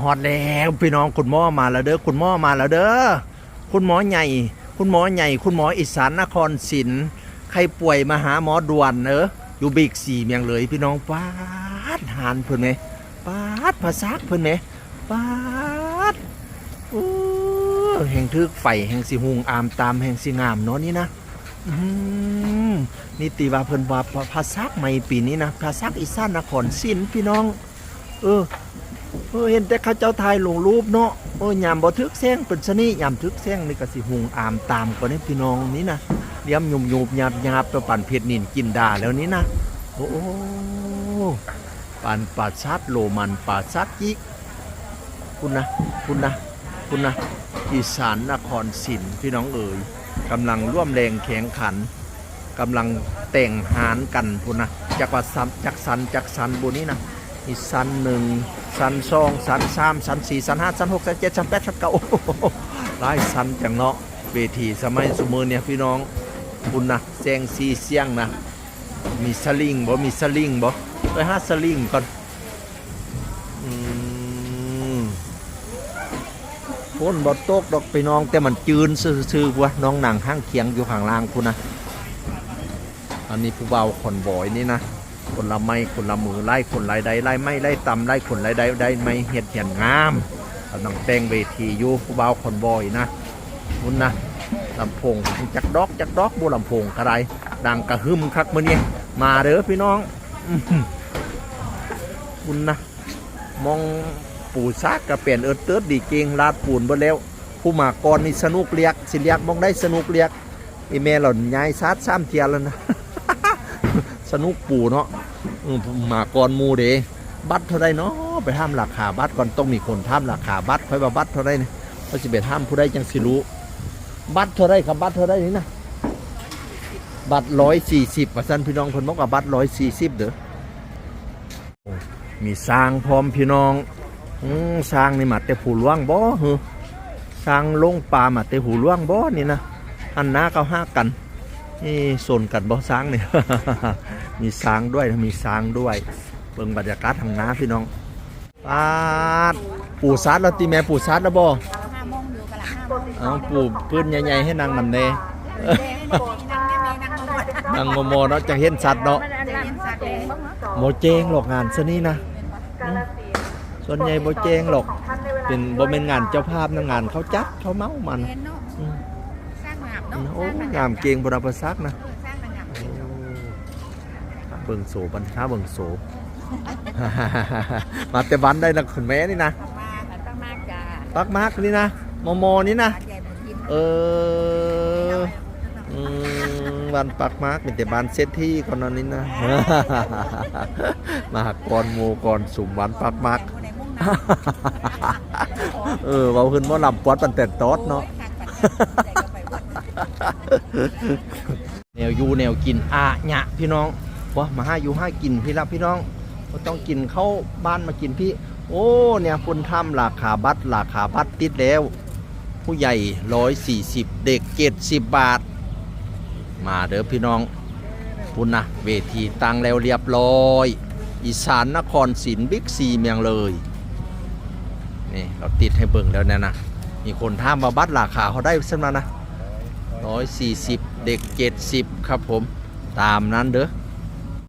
ฮอดแล้วพี่น้องคุณหมอมาแล้วเด้อคุณหมอมาแล้วเด้อคุณหมอใหญ่ คุณหมอใหญ่ คุณหมออีสานนครศรีใครป่วยมาหาหมอด่วนเนอะอยู่บิ๊กซีเมียงเลย พี่น้องปาดหานเพิ่อนไหมปาดภาษาเพิ่อนไหมปาดโอ้แห่งทึกไฟแห่งสิหุงอามตามแห่งสิงามเนาะนี่นะนี่ตีว่าเพิ่นว่าภาษาใหม่ปีนี้นะภาษาอีสานนครศรีพี่น้อง เออ เออเห็นแต่เขาเจ้าถ่ายลงรูปเนาะโอ้ยยามบ่ทึกแซงเป็นชนิยามทึกแซงนี่ก็สิหุงอามตามกว่านี้พี่น้องนี่นะเลี้ยมยุมยุบหยาบหยาบตัวปั่นเผ็ดนินกินดาแล้วนี่นะโอ้โปั่นปลาชัดโลมันปลาชัดยิกคุณนะคุณนะคุณนะอีสานนครศรีพี่น้องเอ๋ยกำลังร่วมแรงแข่งขันกำลังแต่งหารกันพุ่นนะจากว่าซันจากสันจากสันบุนี้นะมีสันหนึ่ง สันสองสันสามสันสี่สันห้าสันหกสันเจ็ดสันแปดสันเก้าหลายสันจังเนาะเวทีสมัยสมือเนี่ยพี่น้องคุณนะแซงซีเสียงนะ มีสลิงบ่มีสลิงบ่ไปหาสลิงก่อนฝนบ่ตกดอกพี่น้อง แต่มันจืนซื่อๆวะน้องหนังห้างเคียงอยู่ข้างล่างคุณนะ อันนี้ผู้เบาขอนบ่อยนี่นะ คนละไม้คนละมือไล่คนไล่ใดไล่ไม่ไล่ตำไล่คนไล่ใดได้ไม่เห็ดเหียนงามกำลังแต่งเวทีอยู่ผู้บ่าวคนบอยนะคุณนะลำโพงจักดอกจักดอกบัลำโพงกระไรดังกระหึ่มคักมื่อนี้มาเด้อพี่น้องคุณนะมองปู่ซากกระเปลี่ยนเอิดเติร์ดดีเกงลาดปูนบ่แล้ว ผู้มากรนี่สนุกเรียกสิเรียกมองได้สนุกเรียกอีเมลหล่นย้ายซาดซ้ำเทียแล้วนะ สนุกปูเนาะ มมาก่อนมูเดบัตรเท่าไรเนาะไปห้ามราคาบัตรก่อนต้องมีคนห้ามราคาบัตรค่อยว่าบัตรเท่าไรเนี่ยเขาสิไปห้ามผู้ใดจังสิรู้บัตรเท่าไรครับบัตรเท่าไรนี่นะบัตรร้อยสี่สิบว่าสันพี่น้องคนบอกว่าบัตรร้อยสี่สิบเด้อมีสร้างพร้อมพี่น้องอสร้างนี่มาแต่ผู้ล่วงบ่เหรอสร้างลงปลามาแต่หูล่วงบ่นี่นะอันน้าเขาห้ากัน นี่โซนกันบ่ช้างเนี่ยมีช้างด้วยมีช้างด้วยเบิ่งบรรยากาศทางน้าพี่น้องปาดปู่ซัดแล้วตีแม่ปู่ซัดแล้วบ่อยู่กันละห้าโมงเอาปู่พื้นใหญ่ๆให้นางนำเนเด้นั่งนั่งนั่งนั่งนางโมโมเนาะจะเห็นสัตว์เนาะได้ยินสักโมเจงหรอกงานซะนี่นะส่วนใหญ่โมเจงหรอกเป็นบ่เป็นงานเจ้าภาพนะงานเขาจัดเขาเมามัน โอ้งามเก่งบราประซักนะสร้างงามเบิ่งโสบันท้าเบิ่งโสมาแต่วันได้นะคุณแม่นี่นะมาค่ะตั้งมากจ้าปักมากนี่นะโมโมนี่นะใหญ่บุญทินเอออืมวันปักมากเป็นแต่บานเซตที่ก่อนนั้นนี่นะมาก่อนหมูก่อนสุ่มวันปักมากในมุ่งเออเว้าขึ้นว่าลำปอดปันแต่ตอดเนาะ แนวอยู่แนวกินอะหยะพี่น้องบ่มาห้าอยู่ห้ากินพี่ละพี่น้องก็ต้องกินเข้าบ้านมากินพี่ โอ้เนี่ยคุณทำราคาบัตรราคาบัตรติดแล้ว ผู้ใหญ่ร้อยสี่สิบเด็กเจ็ดสิบบาท มาเด้อพี่น้องคุณนะเวทีตั้งแล้วเรียบร้อย อีสานนครศรีบิ๊กซีเมียงเลยนี่เราติดให้เบิ่งแล้วเนี่ยนะมีคนท่ามมาบัตรราคาเขาได้สำนักนะ ร้อยสี่สิบเด็กเจ็ดสิบครับผม ตามนั้นเด้อ